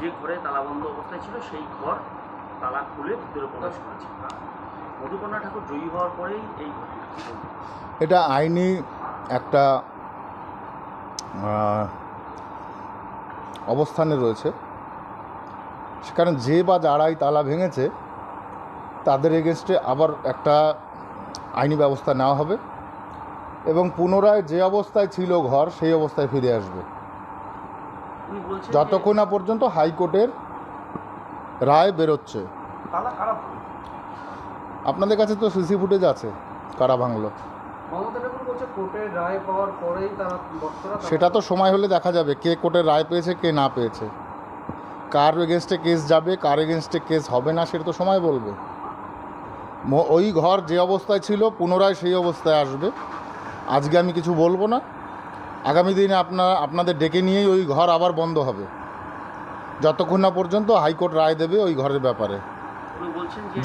যে ঘরে তালাবন্ধ অবস্থায় ছিল, সেই ঘর তালা খুলে ভিতরে প্রবেশ করেছে। মধুকন্যা ঠাকুর জয়ী হওয়ার পরেই এই? এটা আইনি একটা অবস্থানে রয়েছে। কারণ যে বা যারাই তালা ভেঙেছে, তাদের এগেনস্টে আবার একটা আইনি ব্যবস্থা নেওয়া হবে এবং পুনরায় যে অবস্থায় ছিল ঘর, সেই অবস্থায় ফিরে আসবে। যতক্ষণ না পর্যন্ত হাইকোর্টের রায় বেরোচ্ছে? আপনাদের কাছে তো সিসি ফুটেজ আছে কারা ভাঙলো। সেটা তো সময় হলে দেখা যাবে কে কোর্টের রায় পেয়েছে কে না পেয়েছে। কার এগেনস্টে কেস যাবে কার এগেনস্টে কেস হবে না সেটা তো সময় বলবে। ওই ঘর যে অবস্থায় ছিল পুনরায় সেই অবস্থায় আসবে। আজকে আমি কিছু বলব না। আগামী দিনে আপনার আপনাদের ডেকে নিয়েই ওই ঘর আবার বন্ধ হবে। যতক্ষণ না পর্যন্ত হাইকোর্ট রায় দেবে ওই ঘরের ব্যাপারে।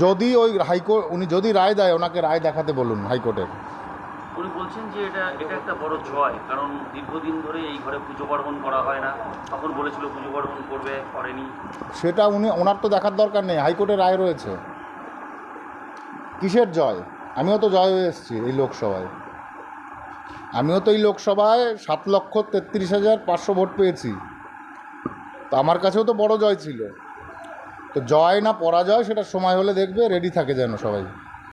যদি ওই হাইকোর্ট উনি যদি রায় দেয় ওনাকে রায় দেখাতে বলুন হাইকোর্টের। উনি বলছেন যে এটা এটা একটা বড় জয় কারণ দীর্ঘদিন ধরে এই ঘরে পুজো পার্বণ করা হয় না। তখন বলেছিল পুজো পার্বণ করবে করেনি। সেটা উনি ওনার তো দেখার দরকার নেই হাইকোর্টের রায় রয়েছে। কিসের জয়? আমিও তো জয় হয়ে এসেছি এই লোকসভায়। আমিও তো এই লোকসভায় সাত লক্ষ তেত্রিশ হাজার পাঁচশো ভোট পেয়েছি। তো আমার কাছেও তো বড় জয় ছিল। তো জয় না পরাজয় সেটা সময় হলে দেখবে রেডি থাকে যেন সবাই।